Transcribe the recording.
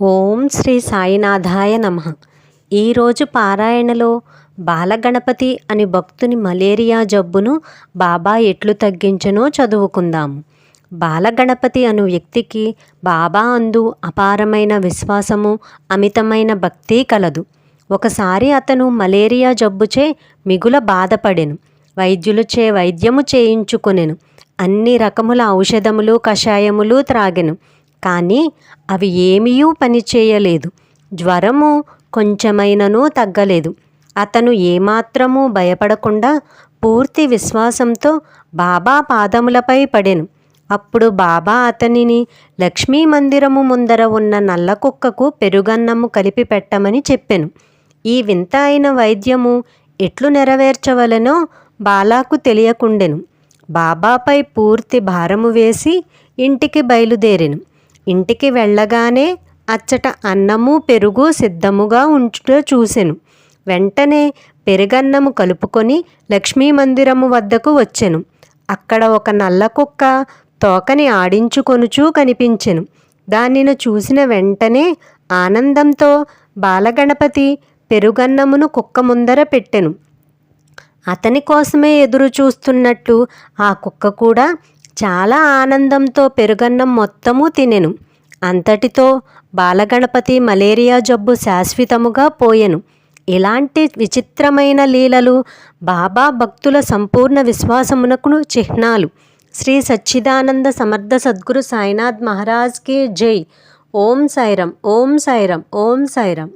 ఓం శ్రీ సాయినాథాయ నమ. ఈరోజు పారాయణలో బాలగణపతి అని భక్తుని మలేరియా జబ్బును బాబా ఎట్లు తగ్గించనో చదువుకుందాము బాలగణపతి అను వ్యక్తికి బాబా అందు అపారమైన విశ్వాసము అమితమైన భక్తి కలదు. ఒకసారి అతను మలేరియా జబ్బుచే మిగుల బాధపడెను వైద్యులచే వైద్యము చేయించుకొనెను అన్ని రకముల ఔషధములు కషాయములు త్రాగెను. కానీ అవి ఏమీయూ పనిచేయలేదు జ్వరము కొంచెమైనను తగ్గలేదు. అతను ఏమాత్రమూ భయపడకుండా పూర్తి విశ్వాసంతో బాబా పాదములపై పడెను. అప్పుడు బాబా అతనిని లక్ష్మీ మందిరము ముందర ఉన్న నల్ల కుక్కకు పెరుగన్నము కలిపి పెట్టమని చెప్పెను. ఈ వింత అయిన వైద్యము ఎట్లు నెరవేర్చవలనో బాలాకు తెలియకుండెను. బాబాపై పూర్తి భారము వేసి ఇంటికి బయలుదేరెను. ఇంటికి వెళ్ళగానే అచ్చట అన్నము పెరుగు సిద్ధముగా ఉంచుట చూసెను. వెంటనే పెరుగన్నము కలుపుకొని లక్ష్మీ మందిరము వద్దకు వచ్చెను. అక్కడ ఒక నల్ల కుక్క తోకని ఆడించుకొనుచూ కనిపించెను. దానిని చూసిన వెంటనే ఆనందంతో బాలగణపతి పెరుగన్నమును కుక్క ముందర పెట్టెను. అతని కోసమే ఎదురు చూస్తున్నట్టు ఆ కుక్క కూడా చాలా ఆనందంతో పెరుగన్నం మొత్తము తినెను. అంతటితో బాలగణపతి మలేరియా జబ్బు శాశ్వతముగా పోయెను. ఇలాంటి విచిత్రమైన లీలలు బాబా భక్తుల సంపూర్ణ విశ్వాసమునకు చిహ్నాలు. శ్రీ సచ్చిదానంద సమర్థ సద్గురు సాయినాథ్ మహారాజ్కి జై. ఓం సాయిరం ఓం సాయిరం ఓం సాయిరం